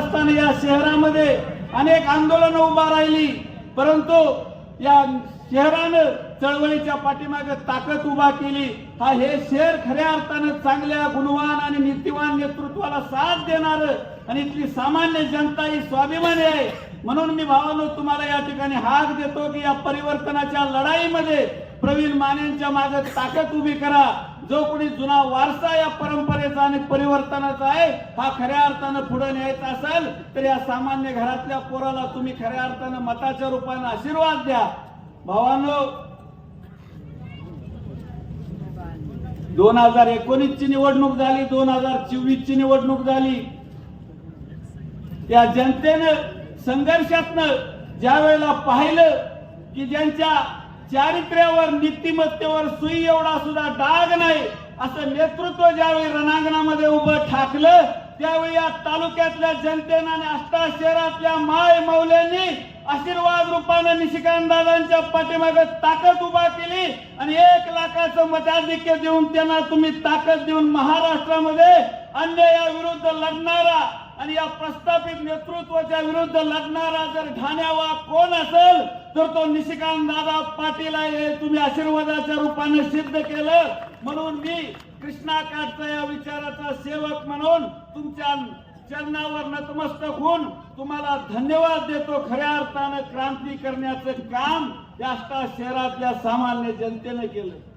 असताना या शहरामध्ये अनेक आंदोलन उभा राहिली. परंतु या शहरानं चळवळीच्या पाठीमागे ताकद उभा केली. हा हे शहर खऱ्या अर्थानं चांगल्या गुणवान आणि नीतिवान नेतृत्वाला साथ देणार आणि इथली सामान्य जनता ही स्वाभिमानी आहे. म्हणून मी भावानो तुम्हाला या ठिकाणी हाक देतो की या परिवर्तनाच्या लढाईमध्ये प्रवीण मानेंच्या मागे ताकद उभी करा. जो कोणी जुना वारसा या परंपरेचा आणि परिवर्तनाचा आहे हा खऱ्या अर्थानं पुढे न्यायचा असेल तर या सामान्य घरातल्या पोराला तुम्ही खऱ्या अर्थानं मताच्या रूपाने आशीर्वाद द्या. भावानो दोन हजार एकोणीस ची निवडणूक झाली दोन हजार चोवीस ची निवडणूक झाली. त्या जनतेनं संघर्षातनं ज्या वेळेला पाहिलं की ज्यांच्या चारित्र्यावर नीतिमत्तेवर सुई एवढा सुद्धा डाग नाही असं नेतृत्व ज्यावेळी रणांगणामध्ये उभं ठाकलं त्यावेळी या तालुक्यातल्या जनतेनं आणि आष्टा शहरातल्या माय मौल्यांनी आशीर्वाद रूपानं निशिकांत दादांच्या पाठीमागे ताकद उभा केली आणि एक लाखाचं मताधिक्य देऊन त्यांना तुम्ही ताकद देऊन महाराष्ट्रामध्ये अन्यायाविरुद्ध लढणारा आणि या प्रस्थापित नेतृत्वाच्या विरुद्ध लढणारा जर ठाण्यावा कोण असेल तर तो निशिकांत दादा पाटील आहे तुम्ही आशीर्वादाच्या रूपाने सिद्ध केलं म्हणून मी कृष्णाकाठचा या विचाराचा सेवक म्हणून तुमच्या चरणावर नतमस्तक होऊन तुम्हाला धन्यवाद देतो. खऱ्या अर्थानं क्रांती करण्याचं काम जास्त शहरातल्या सामान्य जनतेनं केलं.